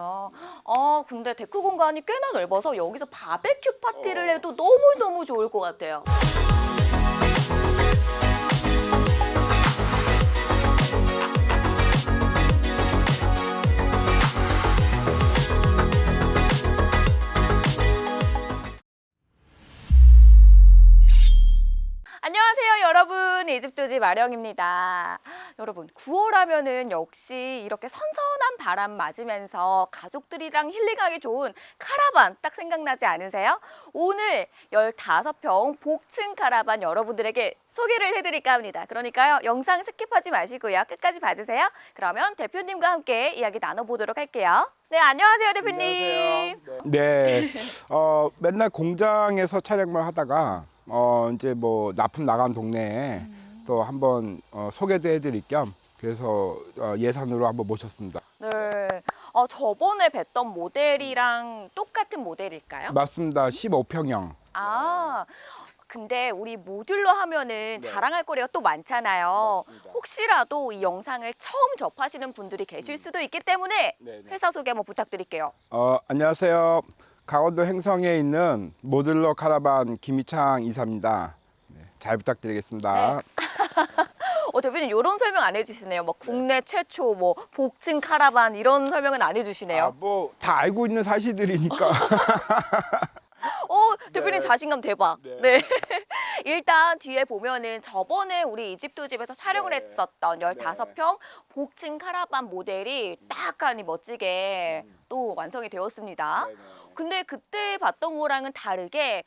어, 어, 근데 데크 공간이 꽤나 넓어서 여기서 바베큐 파티를 해도 너무너무 좋을 것 같아요. 안녕하세요, 여러분. 이집트지 마령입니다. 여러분, 9월 하면은 역시 이렇게 선선한 바람 맞으면서 가족들이랑 힐링하기 좋은 카라반 딱 생각나지 않으세요? 오늘 15평 복층 카라반 여러분들에게 소개를 해드릴까 합니다. 그러니까요, 영상 스킵하지 마시고요. 끝까지 봐주세요. 그러면 대표님과 함께 이야기 나눠보도록 할게요. 네, 안녕하세요, 대표님. 네, 어, 맨날 공장에서 촬영만 하다가 어, 이제 뭐 납품 나간 동네에 또 한번 어, 소개도 해드릴 겸 그래서 어, 예산으로 한번 모셨습니다. 네. 어, 저번에 뵀던 모델이랑 똑같은 모델일까요? 맞습니다. 15평형. 아, 근데 우리 모듈러 하면은 자랑할 거리가 또 많잖아요. 네. 맞습니다. 혹시라도 이 영상을 처음 접하시는 분들이 계실 수도 있기 때문에 네, 네. 회사 소개 한번 부탁드릴게요. 어, 안녕하세요. 강원도 행성에 있는 모듈러 카라반 김희창 이사입니다. 네, 잘 부탁드리겠습니다. 어, 대표님 이런 설명 안 해주시네요. 뭐 국내 최초 뭐 복층 카라반 이런 설명은 안 해주시네요. 아, 뭐 다 알고 있는 사실들이니까. 어, 대표님 네. 자신감 대박. 네. 네. 일단 뒤에 보면은 저번에 우리 이집트 집에서 촬영을 네. 했었던 15평 복층 카라반 모델이 딱 하니 멋지게 음. 또 완성이 되었습니다. 근데 그때 봤던 거랑은 다르게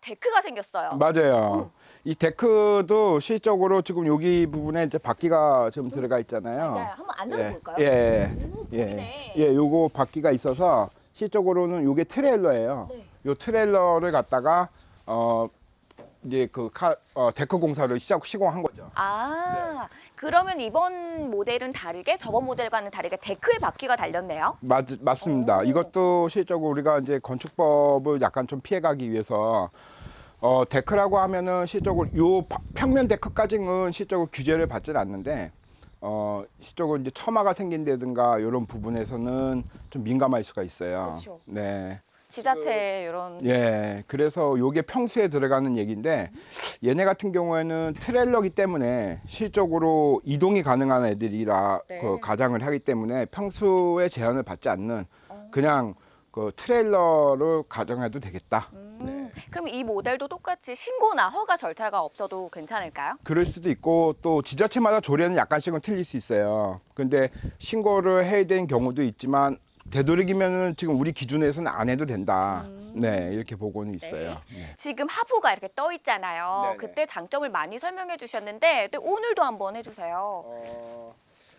데크가 생겼어요. 맞아요. 이 데크도 실적으로 지금 여기 부분에 이제 바퀴가 지금 들어가 있잖아요. 맞아요. 한번 앉아서 예, 볼까요? 예, 오, 예, 보이네. 예, 요거 바퀴가 있어서 실적으로는 요게 트레일러예요. 네. 요 트레일러를 갖다가 어 이제 그 카, 어, 데크 공사를 시작 시공한 거죠. 아, 그러면 이번 모델은 다르게 저번 모델과는 다르게 데크에 바퀴가 달렸네요. 맞, 맞습니다. 오. 이것도 실적으로 우리가 이제 건축법을 약간 좀 피해가기 위해서 어, 데크라고 하면은 실적으로 요 바- 평면 데크까지는 실적으로 규제를 받지는 않는데 어, 실적으로 이제 처마가 생긴다든가 이런 부분에서는 좀 민감할 수가 있어요. 그쵸. 네. 지자체 이런 예, 그래서 요게 평수에 들어가는 얘기인데 얘네 같은 경우에는 트레일러기 때문에 실적으로 이동이 가능한 애들이라 네. 그 가장을 하기 때문에 평수에 제한을 받지 않는 어. 그냥 그 트레일러를 가정해도 되겠다. 음, 그럼 이 모델도 똑같이 신고나 허가 절차가 없어도 괜찮을까요? 그럴 수도 있고 또 지자체마다 조례는 약간씩은 틀릴 수 있어요. 근데 신고를 해야 되는 경우도 있지만 되도록이면은 지금 우리 기준에서는 안 해도 된다. 네, 이렇게 보고는 있어요. 네. 지금 하부가 이렇게 떠 있잖아요. 네네. 그때 장점을 많이 설명해 주셨는데 오늘도 한번 해주세요. 어,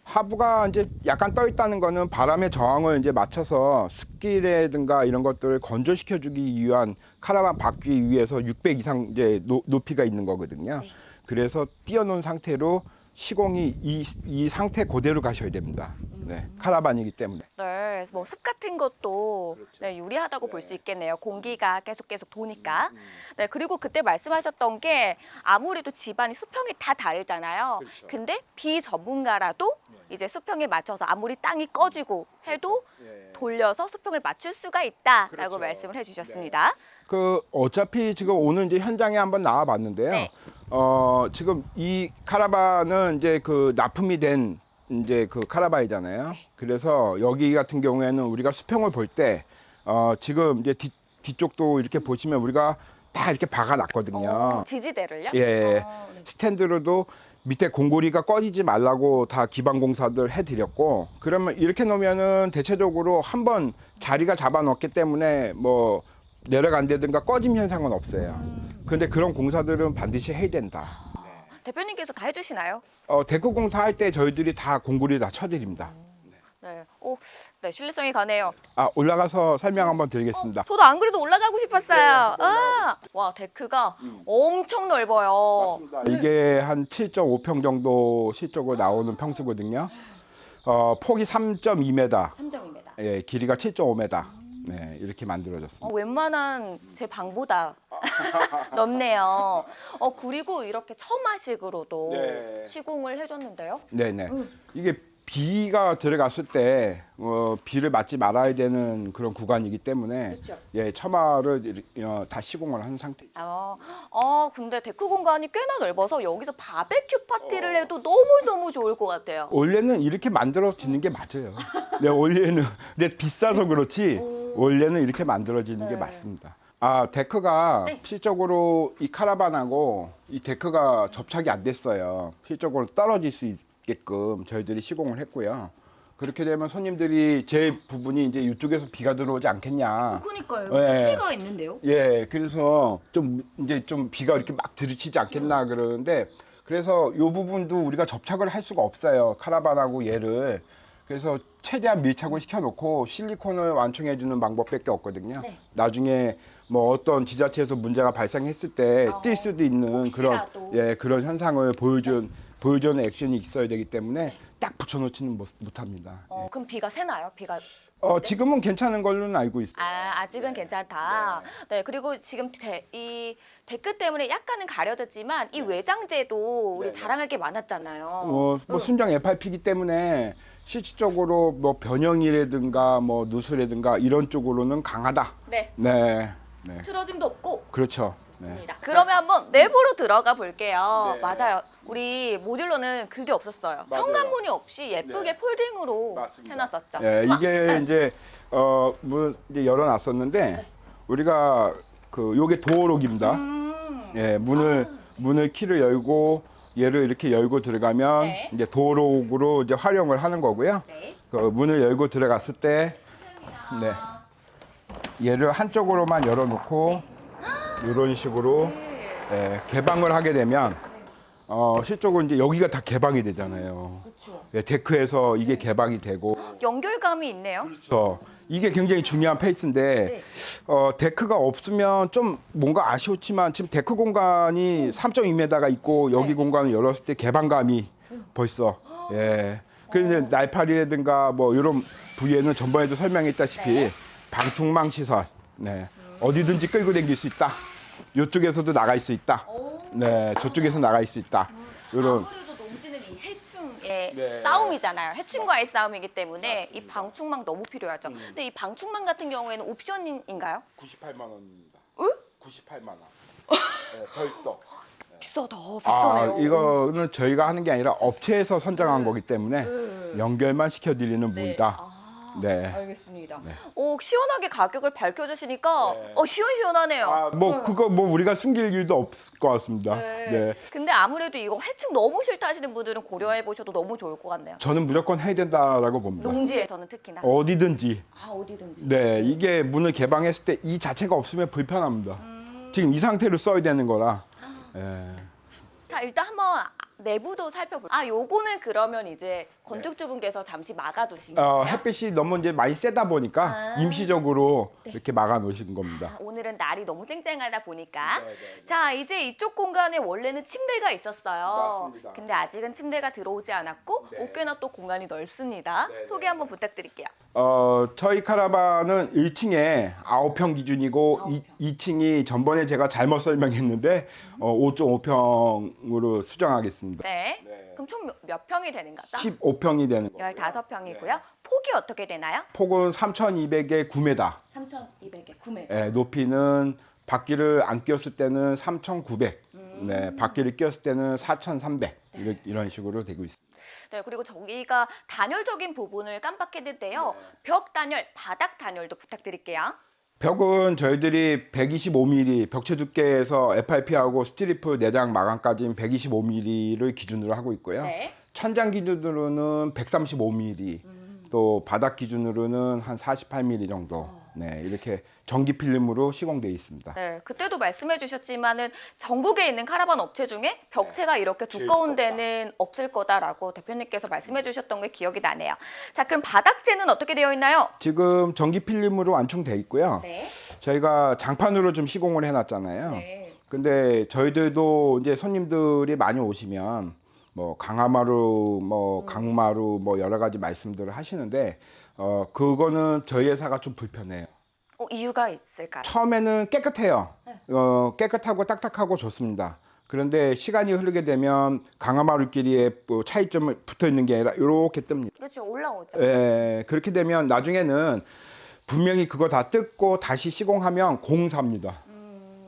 하부가 이제 약간 떠 있다는 거는 바람의 저항을 이제 맞춰서 습기라든가 이런 것들을 건조시켜 주기 위한 카라반 바퀴 위에서 600 이상 이제 노, 높이가 있는 거거든요. 네. 그래서 띄워놓은 상태로 시공이 이, 이 상태 그대로 가셔야 됩니다. 네, 카라반이기 때문에. 네, 그래서 뭐습 같은 것도 그렇죠. 네, 유리하다고 볼 수 있겠네요. 공기가 계속 계속 도니까. 음, 네, 그리고 그때 말씀하셨던 게 아무래도 집안이 수평이 다 다르잖아요. 그렇죠. 근데 비전문가라도 네. 이제 수평에 맞춰서 아무리 땅이 꺼지고 해도 예. 돌려서 수평을 맞출 수가 있다라고 그렇죠. 말씀을 해주셨습니다. 그 어차피 지금 오늘 이제 현장에 한번 나와 봤는데요. 네. 어, 지금 이 카라반은 이제 그 납품이 된 이제 그 카라반이잖아요. 그래서 여기 같은 경우에는 우리가 수평을 볼 때 어, 지금 이제 뒤, 뒤쪽도 이렇게 보시면 우리가 다 이렇게 박아 놨거든요. 어, 지지대를요? 예. 어, 네. 스탠드로도 밑에 공고리가 꺼지지 말라고 다 기반 공사들 해드렸고 그러면 이렇게 놓으면은 대체적으로 한번 자리가 잡아놓기 때문에 뭐 내려간다든가 꺼짐 현상은 없어요. 근데 그런 공사들은 반드시 해야 된다. 대표님께서 다 해주시나요? 어, 데크 공사할 때 저희들이 다 공고리 다 쳐드립니다. 네. 오, 네, 신뢰성이 가네요. 아 올라가서 설명 한번 드리겠습니다. 저도 안 그래도 올라가고 싶었어요. 네, 아, 와 데크가 엄청 넓어요. 이게 한 7.5평 정도 실적으로 나오는 평수거든요. 어, 폭이 3.2m, 3.2m. 예, 길이가 7.5m. 네, 이렇게 만들어졌습니다. 어, 웬만한 제 방보다 넓네요. 어 그리고 이렇게 처마식으로도 네. 시공을 해줬는데요. 네네. 음. 이게 비가 들어갔을 때 어, 비를 맞지 말아야 되는 그런 구간이기 때문에 그쵸. 예 처마를 어, 다 시공을 한 상태. 어, 어, 근데 데크 공간이 꽤나 넓어서 여기서 바베큐 파티를 해도 너무너무 좋을 것 같아요. 원래는 이렇게 만들어지는 게 맞아요. 네, 원래는 근데 비싸서 그렇지 원래는 이렇게 만들어지는 게 네. 맞습니다. 아 데크가 네. 실적으로 이 카라반하고 이 데크가 접착이 안 됐어요. 실적으로 떨어질 수 있게끔 저희들이 시공을 했고요. 그렇게 되면 손님들이 제 부분이 이제 이쪽에서 비가 들어오지 않겠냐. 그니까요. 네. 패치가 있는데요. 예, 그래서 좀 이제 좀 비가 이렇게 막 들이치지 않겠나 그러는데 그래서 요 부분도 우리가 접착을 할 수가 없어요. 카라반하고 얘를. 그래서 최대한 밀착을 시켜놓고 실리콘을 완충해 주는 방법밖에 없거든요. 네. 나중에 뭐 어떤 지자체에서 문제가 발생했을 때 어, 뛸 수도 있는 그런 혹시라도. 예 그런 현상을 보여준 보여주는 액션이 있어야 되기 때문에 딱 붙여놓지는 못, 못합니다. 어, 그럼 비가 새나요? 비가 어 지금은 괜찮은 걸로는 알고 있어요. 아, 아직은 괜찮다. 네, 그리고 지금 데, 이 데크 때문에 약간은 가려졌지만 이 외장재도 우리 네, 네. 자랑할 게 많았잖아요. 어, 뭐 순정 FRP이기 때문에 실질적으로 뭐 변형이라든가 뭐 누수라든가 이런 쪽으로는 강하다. 네, 네, 네, 틀어짐도 없고 그렇죠. 네. 그러면 한번 내부로 들어가 볼게요. 네. 맞아요. 우리 모듈러는 그게 없었어요. 맞아요. 현관문이 없이 예쁘게 네. 폴딩으로 맞습니다. 해놨었죠. 예, 이게 이제 어 뭐 이제 열어놨었는데 우리가 그 요게 도어록입니다. 음. 예, 문을 문을 키를 열고 얘를 이렇게 열고 들어가면 네. 이제 도어록으로 이제 활용을 하는 거고요. 네. 그 문을 열고 들어갔을 때 네. 얘를 한쪽으로만 열어놓고 이런 식으로 예, 개방을 하게 되면 어, 실적으로 이제 여기가 다 개방이 되잖아요. 그렇죠. 예, 데크에서 이게 개방이 되고 연결감이 있네요. 그렇죠. 이게 굉장히 중요한 페이스인데 네. 어, 데크가 없으면 좀 뭔가 아쉬웠지만 지금 데크 공간이 3.2m가 있고 여기 네. 공간을 열었을 때 개방감이 벌써 예. 그래서 이제 날파리라든가 뭐 이런 부위에는 전번에도 설명했다시피 네. 방충망 시설 네. 어디든지 끌고 다닐 수 있다. 이쪽에서도 나갈 수 있다. 네, 저쪽에서 나갈 수 있다. 이런 해충의 네. 싸움이잖아요. 해충과의 싸움이기 때문에 이 방충망 너무 필요하죠. 음. 근데 이 방충망 같은 경우에는 옵션인가요? 98만 원입니다. 응? 98만 원. 네, 별도. 비싸다. 아, 비싸네요. 이거는 저희가 하는 게 아니라 업체에서 선정한 거기 때문에 네. 연결만 시켜드리는 분이다. 아, 네. 알겠습니다. 오, 시원하게 가격을 밝혀주시니까 네. 어, 시원시원하네요. 아, 뭐 그거 뭐 우리가 숨길 일도 없을 것 같습니다. 네. 근데 아무래도 이거 해충 너무 싫다 하시는 분들은 고려해 보셔도 너무 좋을 것 같네요. 저는 무조건 해야 된다라고 봅니다. 농지에서는 특히나. 어디든지. 아, 어디든지. 네, 이게 문을 개방했을 때 이 자체가 없으면 불편합니다. 지금 이 상태로 써야 되는 거라. 예. 자, 일단 한번 내부도 살펴볼게요. 아, 요거는 그러면 이제 건축주분께서 잠시 막아두신 거예요? 어, 햇빛이 너무 이제 많이 세다 보니까 아. 임시적으로 이렇게 막아 놓으신 겁니다. 오늘은 날이 너무 쨍쨍하다 보니까 네, 네, 네. 자 이제 이쪽 공간에 원래는 침대가 있었어요. 맞습니다. 근데 아직은 침대가 들어오지 않았고 네. 꽤나 또 공간이 넓습니다. 네, 소개 네, 한번 부탁드릴게요. 어, 저희 카라반은 1층에 9평 기준이고 아홉 평. 2, 층이 전번에 제가 잘못 설명했는데 어, 5.5평으로 수정하겠습니다. 네. 네. 그럼 총 몇 평이 되는 거죠? 15평이 되는 거예요. 15평이고요. 폭이 어떻게 되나요? 폭은 3,200에 9m. 3,200에 9m. 예, 높이는 바퀴를 안 끼웠을 때는 3,900. 음. 네, 바퀴를 끼웠을 때는 4,300. 이런, 이런 식으로 되고 있습니다. 네, 그리고 저기가 단열적인 부분을 깜빡했는데요. 네. 벽 단열, 바닥 단열도 부탁드릴게요. 벽은 저희들이 125mm 벽체 두께에서 FRP하고 스트리프 내장 마감까지는 125mm를 기준으로 하고 있고요. 네. 천장 기준으로는 135mm, 또 바닥 기준으로는 한 48mm 정도. 네, 이렇게 전기 필름으로 시공되어 있습니다. 네, 그때도 말씀해 주셨지만은 전국에 있는 카라반 업체 중에 벽체가 이렇게 제일 두꺼운 두껍다. 데는 없을 거다라고 대표님께서 말씀해 주셨던 게 기억이 나네요. 자, 그럼 바닥재는 어떻게 되어 있나요? 지금 전기 필름으로 완충돼 있고요. 네. 저희가 장판으로 좀 시공을 해놨잖아요. 네. 근데 저희들도 이제 손님들이 많이 오시면 뭐 강화마루, 뭐 음. 강마루, 뭐 여러 가지 말씀들을 하시는데 어 그거는 저희 회사가 좀 불편해요. 어, 이유가 있을까요? 처음에는 깨끗해요. 네. 어 깨끗하고 딱딱하고 좋습니다. 그런데 시간이 흐르게 되면 강화마루끼리의 뭐 차이점을 붙어 있는 게 아니라 이렇게 뜹니다. 그렇죠. 올라오죠. 예, 그렇게 되면 나중에는 분명히 그거 다 뜯고 다시 시공하면 공사입니다.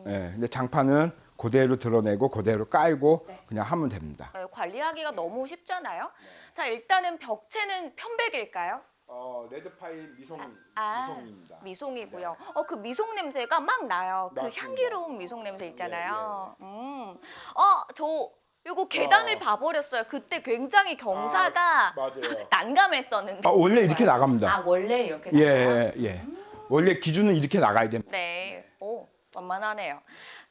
예, 근데 장판은 그대로 드러내고 그대로 깔고 네. 그냥 하면 됩니다. 어, 관리하기가 너무 쉽잖아요. 자, 일단은 벽체는 편백일까요? 어, 레드파일 미송 아, 미송이고요. 어, 그 미송 냄새가 막 나요. 그 맞습니다. 향기로운 미송 냄새 있잖아요. 음. 어, 저 요거 계단을 어. 봐버렸어요. 그때 굉장히 경사가 맞아요. 난감했었는데. 아, 원래 이렇게 나갑니다. 아, 원래 이렇게 예, 예. 원래 기준은 이렇게 나가야 됩니다. 네. 오, 완만하네요.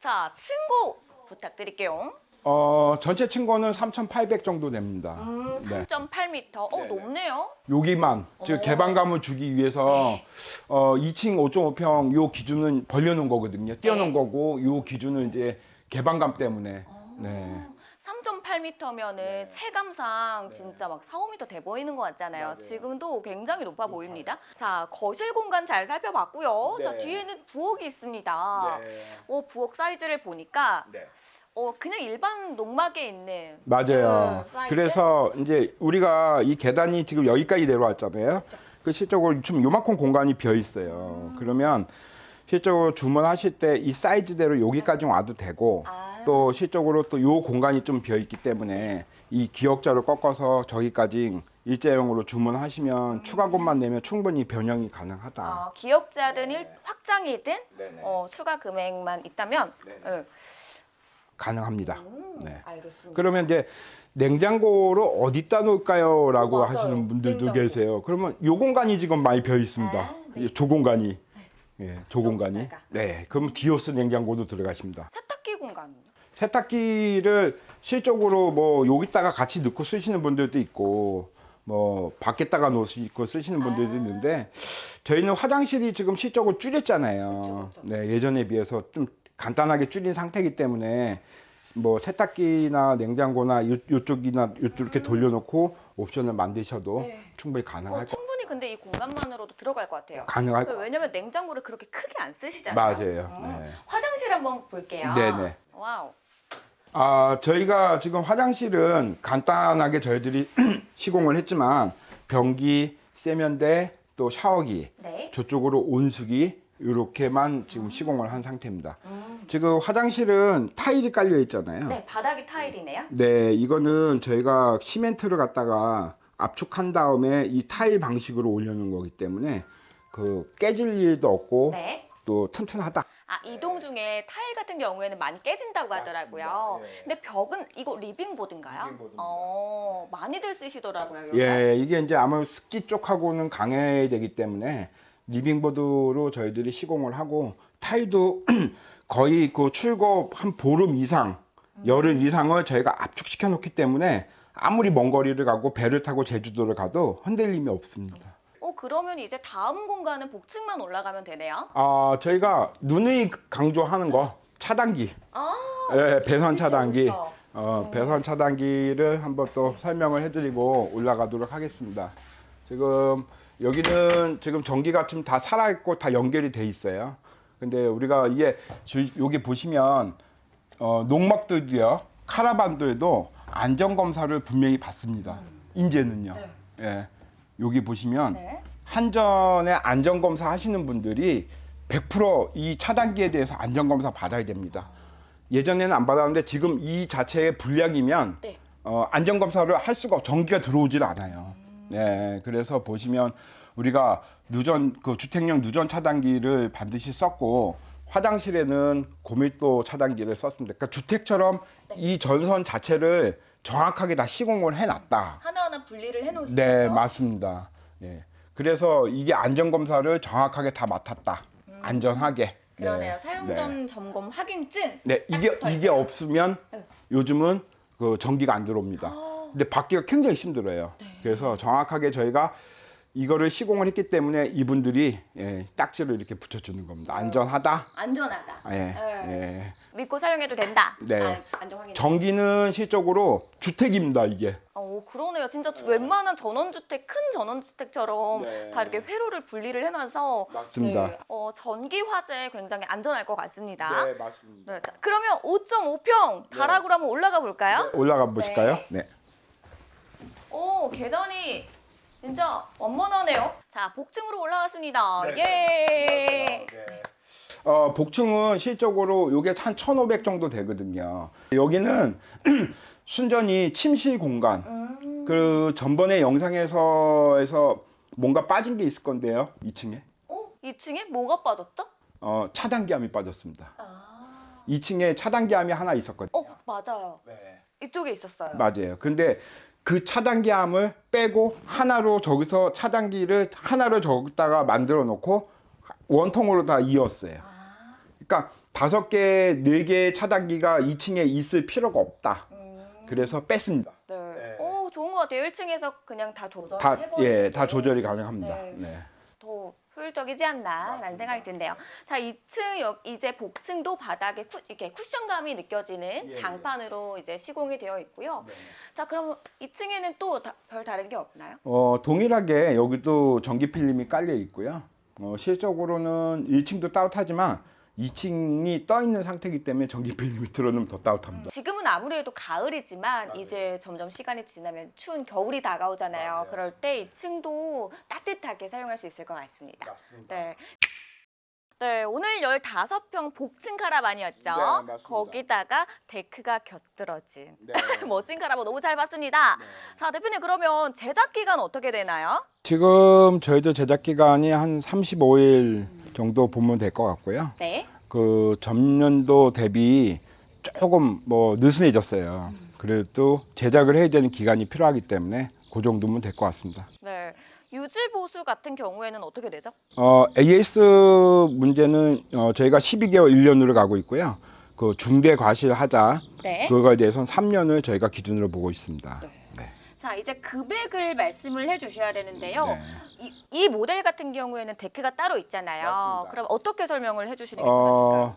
자, 층고 부탁드릴게요. 어, 전체 층고는 3,800 정도 됩니다. 음, 네. 3.8m. 어, 네, 네. 높네요. 여기만 즉 어. 개방감을 주기 위해서 어 2층 5.5평 요 기준은 벌려놓은 거거든요. 띄워놓은 네. 거고 요 기준은 이제 개방감 때문에 네. 3.8m면은 체감상 진짜 막 4, 5m 돼 보이는 것 같잖아요. 맞아요. 지금도 굉장히 높아 보입니다. 자, 거실 공간 잘 살펴봤고요. 자, 네. 뒤에는 부엌이 있습니다. 네. 어, 부엌 사이즈를 보니까 네. 어, 그냥 일반 농막에 있는 맞아요. 음, 사이즈? 그래서 이제 우리가 이 계단이 지금 여기까지 내려왔잖아요. 그 실적으로 좀 요만큼 공간이 비어 있어요. 그러면 실적으로 주문하실 때 이 사이즈대로 여기까지 와도 되고 아. 또 실적으로 또 요 공간이 좀 비어 있기 때문에 이 기역자를 꺾어서 저기까지 일자형으로 주문하시면 추가 곳만 내면 충분히 변형이 가능하다. 어, 기역자든 일, 확장이든 네네. 어, 추가 금액만 있다면. 예. 가능합니다. 음, 네. 알겠습니다. 그러면 이제 냉장고를 어디다 놓을까요?라고 맞아요. 하시는 분들도 냉장고. 계세요. 그러면 요 공간이 지금 많이 비어 있습니다. 아, 네. 이조 공간이. 예, 조 공간이. 여기다가. 네, 그럼 디오스 냉장고도 들어가십니다. 세탁기 공간. 세탁기를 실적으로 뭐 여기다가 같이 넣고 쓰시는 분들도 있고 뭐 밖에다가 놓고 쓰시는 분들도 아. 있는데 저희는 화장실이 지금 실적으로 줄였잖아요. 그쵸, 그쵸. 네, 예전에 비해서 좀 간단하게 줄인 상태이기 때문에 뭐 세탁기나 냉장고나 요, 요쪽이나 요쪽 이렇게 돌려놓고 옵션을 만드셔도 네. 충분히 어, 가능할 거 충분히 근데 이 공간만으로도 들어갈 것 같아요. 가능할 거 왜냐면 냉장고를 그렇게 크게 안 쓰시잖아요. 맞아요. 음. 네. 화장실 한번 볼게요. 네네. 와우. 아, 저희가 지금 화장실은 간단하게 저희들이 시공을 했지만 변기, 세면대, 또 샤워기, 네. 저쪽으로 온수기 이렇게만 지금 시공을 한 상태입니다. 음. 지금 화장실은 타일이 깔려 있잖아요. 네, 바닥이 타일이네요. 네, 이거는 저희가 시멘트를 갖다가 압축한 다음에 이 타일 방식으로 올려놓은 거기 때문에 그 깨질 일도 없고 네. 또 튼튼하다. 아, 이동 중에 타일 같은 경우에는 많이 깨진다고 하더라고요. 맞습니다. 예. 근데 벽은 이거 리빙보드인가요? 리빙보드입니다. 어, 많이들 쓰시더라고요. 요새. 예, 이게 이제 아무래도 습기 쪽하고는 강해야 되기 때문에 리빙보드로 저희들이 시공을 하고 타일도 거의 그 출고 한 보름 이상, 열흘 이상을 저희가 압축시켜 놓기 때문에 아무리 먼 거리를 가고 배를 타고 제주도를 가도 흔들림이 없습니다. 어, 그러면 이제 다음 공간은 복층만 올라가면 되네요. 아, 저희가 누누이 강조하는 거 차단기, 아, 예, 배선 차단기, 그쵸. 어, 배선 차단기를 한번 또 설명을 해드리고 올라가도록 하겠습니다. 지금 여기는 지금 전기가 지금 다 살아있고 다 연결이 돼 있어요. 근데 우리가 이게 주- 여기 보시면 어, 농막들도요, 카라반들도 안전 검사를 분명히 받습니다. 이제는요. 예, 여기 보시면 네. 한전에 안전 검사 하시는 분들이 100%이 차단기에 대해서 안전 검사 받아야 됩니다. 예전에는 안 받았는데 지금 이 자체의 불량이면 네. 어, 안전 검사를 할 수가 없- 전기가 들어오질 않아요. 네, 그래서 보시면 우리가 누전 그 주택용 누전 차단기를 반드시 썼고 화장실에는 고밀도 차단기를 썼습니다. 그러니까 주택처럼 이 전선 자체를 정확하게 다 시공을 해놨다. 분리를 해놓으시죠. 네, 맞습니다. 예. 그래서 이게 안전 검사를 정확하게 다 맡았다. 안전하게. 음. 그러네요. 네. 사용 네. 전 점검 확인증. 네, 이게 붙어 이게. 없으면 네. 요즘은 그 전기가 안 들어옵니다. 아. 근데 받기가 굉장히 힘들어요. 네. 그래서 정확하게 저희가 이거를 시공을 했기 때문에 이분들이 예, 딱지를 이렇게 붙여주는 겁니다. 안전하다. 안전하다. 예, 네. 예. 믿고 사용해도 된다. 네. 아. 전기는 실적으로 주택입니다. 이게. 어, 그러네요. 진짜 주- 웬만한 전원주택, 큰 전원주택처럼 네. 다 이렇게 회로를 분리를 해놔서 맞습니다. 네, 어, 전기 화재 굉장히 안전할 것 같습니다. 네. 맞습니다. 자, 그러면 5.5평 다락으로 한번 올라가 볼까요? 올라가 보실까요? 네. 오, 계단이 진짜 원만하네요. 자, 복층으로 올라갔습니다. 네. 예. 어, 복층은 실적으로 요게 한 1,500 정도 되거든요. 여기는 순전히 침실 공간. 음, 그 전번에 영상에서 에서 뭔가 빠진 게 있을 건데요. 2층에. 어, 2층에 뭐가 빠졌죠? 어, 차단기암이 빠졌습니다. 아, 2층에 차단기암이 하나 있었거든요. 어, 맞아요. 네. 이쪽에 있었어요. 맞아요. 근데 그 차단기암을 빼고 하나로 저기서 차단기를 하나로 저기다가 만들어 놓고 원통으로 다 이었어요. 아, 그러니까 다섯 개, 네 개의 차단기가 2층에 있을 필요가 없다. 음, 그래서 뺐습니다. 네. 네. 오, 좋은 것 같아요. 1층에서 그냥 다 다, 조절해버리는 예, 다게 조절이 가능합니다. 네. 네. 더 효율적이지 않나라는. 생각이 드는데요. 자, 2층 여- 이제 복층도 바닥에 쿠, 이렇게 쿠션감이 느껴지는 예, 장판으로 이제 시공이 되어 있고요. 네. 자, 그럼 2층에는 또 별 다른 게 없나요? 어, 동일하게 여기도 전기 필름이 깔려 있고요. 어, 실적으로는 1층도 따뜻하지만 2층이 떠 있는 상태이기 때문에 전기 필름이 들어놓으면 더 따뜻합니다. 지금은 아무래도 가을이지만 맞아요. 이제 점점 시간이 지나면 추운 겨울이 다가오잖아요. 맞아요. 그럴 때 2층도 따뜻하게 사용할 수 있을 것 같습니다. 네. 네, 오늘 15평 복층 카라반이었죠. 네, 맞습니다. 거기다가 데크가 곁들어진 네. 멋진 카라반 너무 잘 봤습니다. 자, 대표님 그러면 제작 기간 어떻게 되나요? 지금 저희도 제작 기간이 한 35일 정도 보면 될 것 같고요. 네. 그 전년도 대비 조금 뭐 느슨해졌어요. 그래도 제작을 해야 되는 기간이 필요하기 때문에 그 정도면 될 것 같습니다. 네. 유지 보수 같은 경우에는 어떻게 되죠? 어, AS 문제는 어, 저희가 12개월 1년으로 가고 있고요. 그 중대 과실 하자 네. 그거에 대해서는 3년을 저희가 기준으로 보고 있습니다. 네. 네. 자, 이제 금액을 말씀을 해 주셔야 되는데요. 네. 이, 이 모델 같은 경우에는 데크가 따로 있잖아요. 맞습니다. 그럼 어떻게 설명을 해 주시는 게 편하실까요? 어,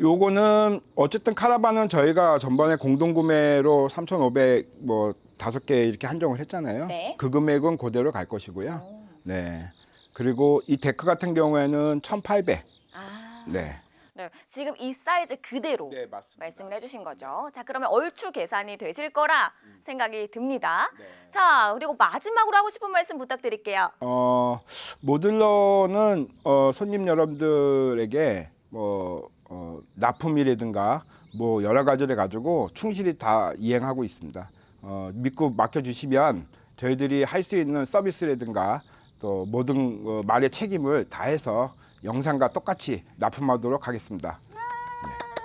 요거는 어쨌든 카라반은 저희가 전번에 공동 구매로 3,500 뭐 다섯 개 이렇게 한정을 했잖아요. 네. 그 금액은 그대로 갈 것이고요. 네. 그리고 이 데크 같은 경우에는 1,800. 아. 네. 네. 지금 이 사이즈 그대로 맞습니다. 말씀을 해주신 거죠. 자, 그러면 얼추 계산이 되실 거라 생각이 듭니다. 네. 자, 그리고 마지막으로 하고 싶은 말씀 부탁드릴게요. 어, 모듈러는 어, 손님 여러분들에게 뭐 어, 납품이라든가 뭐 여러 가지를 가지고 충실히 다 이행하고 있습니다. 어, 믿고 맡겨주시면 저희들이 할 수 있는 서비스라든가 또 모든 어, 말의 책임을 다해서 영상과 똑같이 납품하도록 하겠습니다.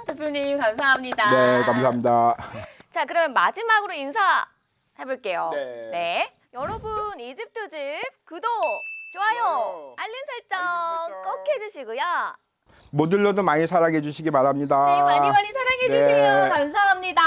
대표님 감사합니다. 네, 감사합니다. 자, 그러면 마지막으로 인사 해볼게요. 네. 여러분 이집트 집 구독, 좋아요, 좋아요, 알림 설정 알림 설정. 꼭 해주시고요. 모듈러도 많이 사랑해 주시기 바랍니다. 네, 많이 많이 사랑해주세요. 네. 감사합니다.